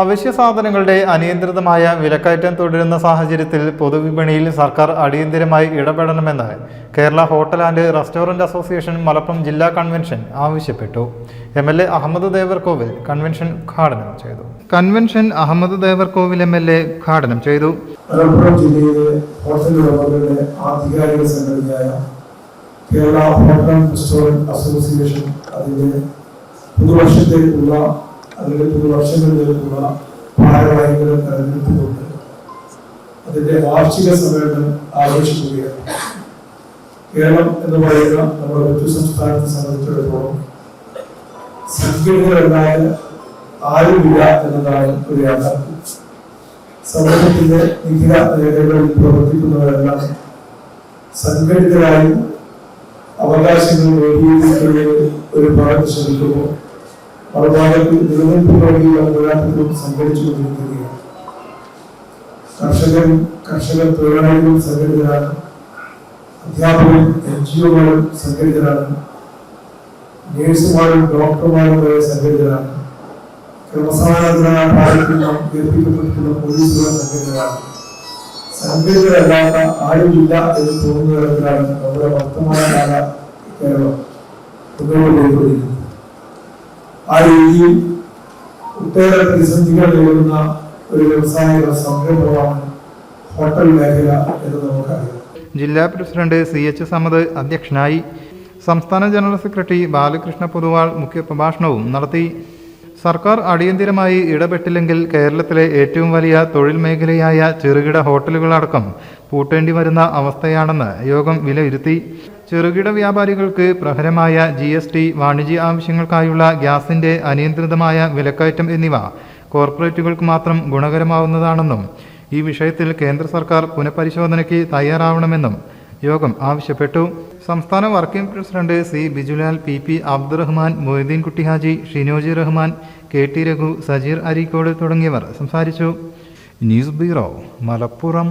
അവശ്യ സാധനങ്ങളുടെ അനിയന്ത്രിതമായ വിലക്കയറ്റം തുടരുന്ന സാഹചര്യത്തിൽ പൊതുവിപണിയിൽ സർക്കാർ അടിയന്തിരമായി ഇടപെടണമെന്ന് Kerala hotel and restaurant association Malappuram ജില്ലാ കൺവെൻഷൻ ആവശ്യപ്പെട്ടു. M L A Ahammed Devarkovil convention ഉദ്ഘാടനം ചെയ്തു. Convention Ahammed Devarkovil M L A ഉദ്ഘാടനം ചെയ്തു. മലപ്പുറം ജില്ലയിലെ ഹോട്ടൽ ഉടമകളുടെ ആധികാരിക സംഘടനയായ Kerala hotel and restaurant association അതിന്റെ പുതുവർഷത്തേക്കുള്ള അല്ലെങ്കിൽ പുതുവർഷങ്ങളിലേക്കുള്ള ഭാരവാഹികളെ തെരഞ്ഞെടുത്തുകൊണ്ട് അതിന്റെ വാർഷിക സമ്മേളനം ആഘോഷിക്കുകയാണ്. കേരളം എന്ന് പറയുന്ന നമ്മുടെ മറ്റു സംസ്ഥാനത്തെ സംബന്ധിച്ചിടത്തോളം സംഘടനകളുണ്ടായ ആരുമില്ല എന്നതാണ് ഒരു യാഥാർത്ഥ്യം. സമൂഹത്തിന്റെ വിവിധ മേഖലകളിൽ പ്രവർത്തിക്കുന്നവരെല്ലാം സംഘടിതരായും അവകാശങ്ങൾ നേടിയെടുക്കുന്നതിന് ഒരു ഭാഗത്ത് ശ്രമിക്കുമ്പോൾ മറുഭാഗത്ത് നിലനിൽപ്പിന് വേണ്ടിയുള്ള പോരാട്ടങ്ങളും സംഘടിച്ചുകൊണ്ടിരിക്കുകയാണ് കർഷകൻ കർഷക തൊഴിലാളികളും സംഘടിതരാണ് അധ്യാപകരും എൻ ജി ഒമാരും സംഘടിതരാണ് നേഴ്സുമാരും ഡോക്ടർമാരും വരെ സംഘടിതരാണ് ക്രമസമാധാന പാലിക്കുന്ന ഏൽപ്പിക്കപ്പെട്ടിട്ടുള്ള പോലീസുകാർ സംഘടിതരാണ് സംഘടിതരല്ലാത്ത ആരുമില്ല എന്ന് തോന്നുന്ന തരത്തിലാണ് നമ്മുടെ വർത്തമാനകാല കേരളം പോയിക്കൊണ്ടിരിക്കുന്നത് ആ രീതിയിൽ ഒട്ടേറെ പ്രതിസന്ധികൾ നേരിടുന്ന ഒരു വ്യവസായിക സംരംഭമാണ് ഹോട്ടൽ മേഖല എന്ന് നമുക്കറിയാം. ജില്ലാ പ്രസിഡന്റ് സി എച്ച് സമദ് അധ്യക്ഷനായി സംസ്ഥാന ജനറൽ സെക്രട്ടറി ബാലകൃഷ്ണ പൊതുവാൾ മുഖ്യപ്രഭാഷണവും നടത്തി. സർക്കാർ അടിയന്തിരമായി ഇടപെട്ടില്ലെങ്കിൽ കേരളത്തിലെ ഏറ്റവും വലിയ തൊഴിൽ മേഖലയായ ചെറുകിട ഹോട്ടലുകളടക്കം പൂട്ടേണ്ടി വരുന്ന അവസ്ഥയാണെന്ന് യോഗം വിലയിരുത്തി. ചെറുകിട വ്യാപാരികൾക്ക് പ്രഹരമായ ജി എസ് ടി വാണിജ്യ ആവശ്യങ്ങൾക്കായുള്ള ഗ്യാസിന്റെ അനിയന്ത്രിതമായ വിലക്കയറ്റം എന്നിവ കോർപ്പറേറ്റുകൾക്ക് മാത്രം ഗുണകരമാവുന്നതാണെന്നും ഈ വിഷയത്തിൽ കേന്ദ്ര സർക്കാർ പുനഃപരിശോധനയ്ക്ക് തയ്യാറാവണമെന്നും യോഗം ആവശ്യപ്പെട്ടു. സംസ്ഥാന working president C Bijulal P P Abdurahman Moideen Kuttihaji Shinoji Rahman K T Raghu Sajeer Areekode തുടങ്ങിയവർ സംസാരിച്ചു. News bureau Malappuram.